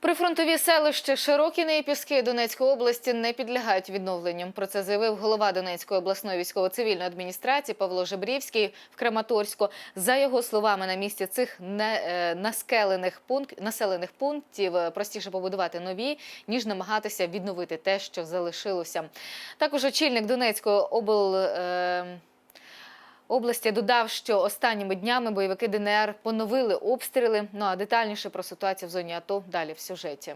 Прифронтові селища Широкіни і Піски Донецької області не підлягають відновленню. Про це заявив голова Донецької обласної військово-цивільної адміністрації Павло Жебрівський в Краматорську. За його словами, на місці цих не, е, наскелених пункт, населених пунктів е, простіше побудувати нові, ніж намагатися відновити те, що залишилося. Також очільник Донецької обл. Області додав, що останніми днями бойовики ДНР поновили обстріли. Ну а детальніше про ситуацію в зоні АТО далі в сюжеті.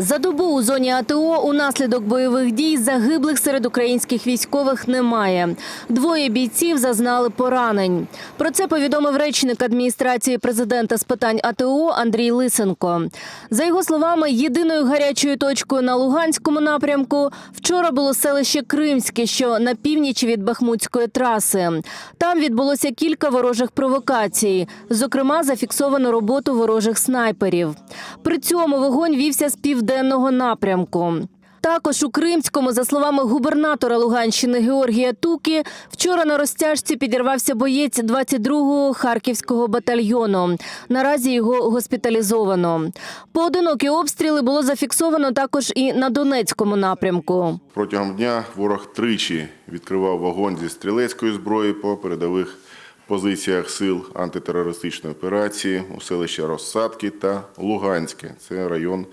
За добу у зоні АТО унаслідок бойових дій загиблих серед українських військових немає. Двоє бійців зазнали поранень. Про це повідомив речник адміністрації президента з питань АТО Андрій Лисенко. За його словами, єдиною гарячою точкою на Луганському напрямку вчора було селище Кримське, що на північ від Бахмутської траси. Там відбулося кілька ворожих провокацій. Зокрема, зафіксовано роботу ворожих снайперів. При цьому вогонь вівся з південного напрямку. Також у Кримському, за словами губернатора Луганщини Георгія Туки, вчора на розтяжці підірвався боєць 22-го харківського батальйону. Наразі його госпіталізовано. Поодинокі обстріли було зафіксовано також і на Донецькому напрямку. Протягом дня ворог тричі відкривав вогонь зі стрілецької зброї по передових позиціях сил антитерористичної операції у селища Розсадки та Луганське. Це район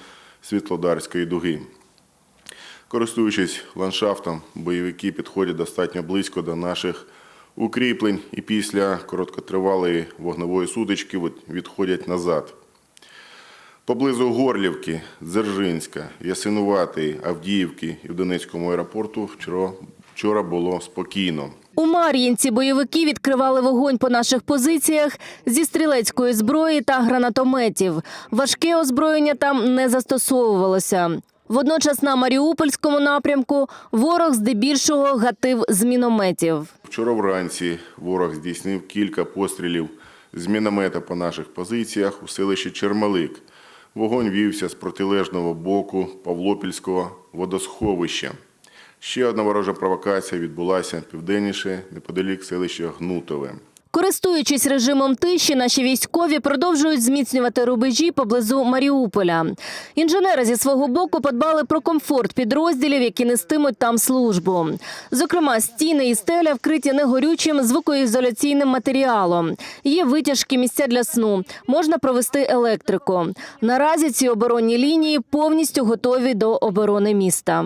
Світлодарської дуги. Користуючись ландшафтом, бойовики підходять достатньо близько до наших укріплень і після короткотривалої вогневої сутички відходять назад. Поблизу Горлівки, Дзержинська, Ясинуватої, Авдіївки і в Донецькому аеропорту вчора було спокійно. У Мар'їнці бойовики відкривали вогонь по наших позиціях зі стрілецької зброї та гранатометів. Важке озброєння там не застосовувалося. Водночас на Маріупольському напрямку ворог здебільшого гатив з мінометів. Вчора вранці ворог здійснив кілька пострілів з міномета по наших позиціях у селищі Чермалик. Вогонь вівся з протилежного боку Павлопільського водосховища. Ще одна ворожа провокація відбулася південніше, неподалік селища Гнутове. Користуючись режимом тиші, наші військові продовжують зміцнювати рубежі поблизу Маріуполя. Інженери зі свого боку подбали про комфорт підрозділів, які нестимуть там службу. Зокрема, стіни і стеля вкриті негорючим звукоізоляційним матеріалом. Є витяжкі місця для сну. Можна провести електрику. Наразі ці оборонні лінії повністю готові до оборони міста.